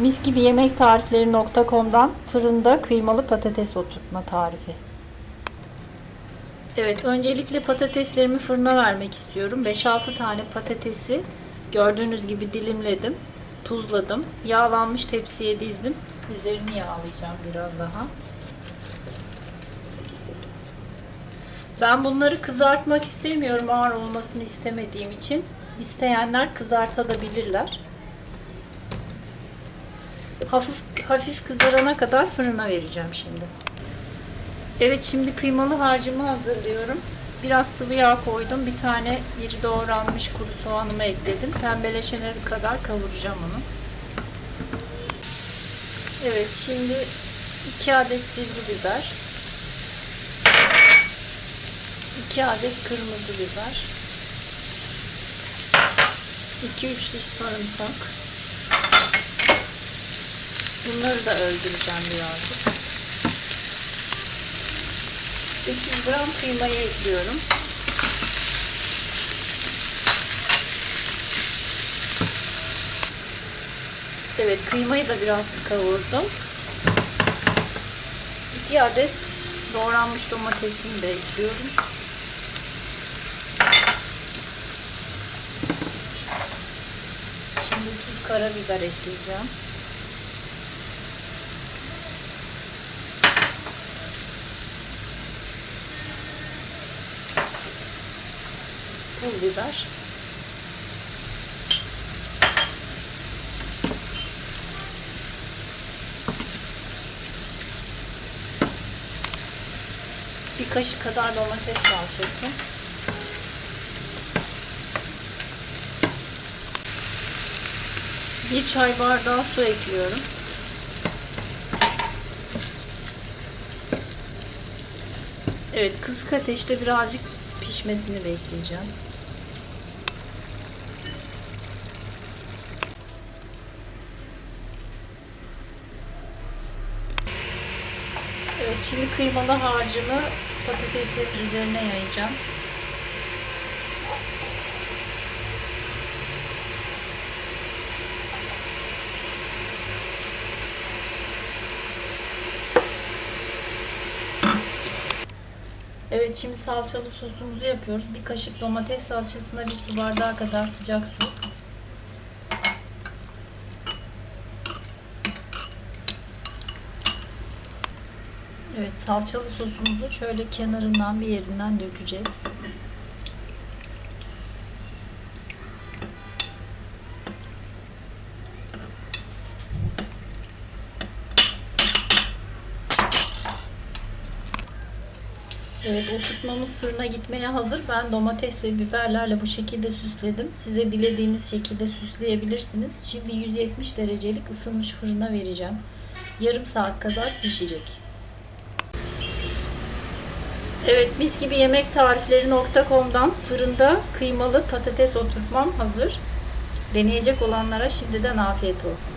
Mis gibi yemek tarifleri.com'dan fırında kıymalı patates oturtma tarifi. Evet, öncelikle patateslerimi fırına vermek istiyorum. 5-6 tane patatesi gördüğünüz gibi dilimledim, tuzladım, yağlanmış tepsiye dizdim. Üzerini yağlayacağım biraz daha. Ben bunları kızartmak istemiyorum ağır olmasını istemediğim için. İsteyenler kızartabilirler. Hafif hafif kızarana kadar fırına vereceğim şimdi. Evet şimdi kıymalı harcımı hazırlıyorum. Biraz sıvı yağ koydum. Bir tane iri doğranmış kuru soğanımı ekledim. Pembeleşene kadar kavuracağım onu. Evet şimdi 2 adet sivri biber. 2 adet kırmızı biber. 2-3 diş sarımsak. Bunları da öldüreceğim birazcık. 300 gram kıymayı ekliyorum. Evet kıymayı da biraz kavurdum. 2 adet doğranmış domatesini de ekliyorum. Şimdi tuz karabiber ekleyeceğim. Pul biber. Bir kaşık kadar domates salçası. Bir çay bardağı su ekliyorum. Evet, kısık ateşte birazcık pişmesini bekleyeceğim. Evet, şimdi kıymalı harcımı patateslerin üzerine yayacağım. Evet şimdi salçalı sosumuzu yapıyoruz. Bir kaşık domates salçasına bir su bardağı kadar sıcak su. Evet salçalı sosumuzu şöyle kenarından bir yerinden dökeceğiz. Evet oturtmamız fırına gitmeye hazır. Ben domates ve biberlerle bu şekilde süsledim. Size dilediğiniz şekilde süsleyebilirsiniz. Şimdi 170 derecelik ısınmış fırına vereceğim. Yarım saat kadar pişecek. Evet mis gibi yemek tarifleri.com'dan fırında kıymalı patates oturtmam hazır. Deneyecek olanlara şimdiden afiyet olsun.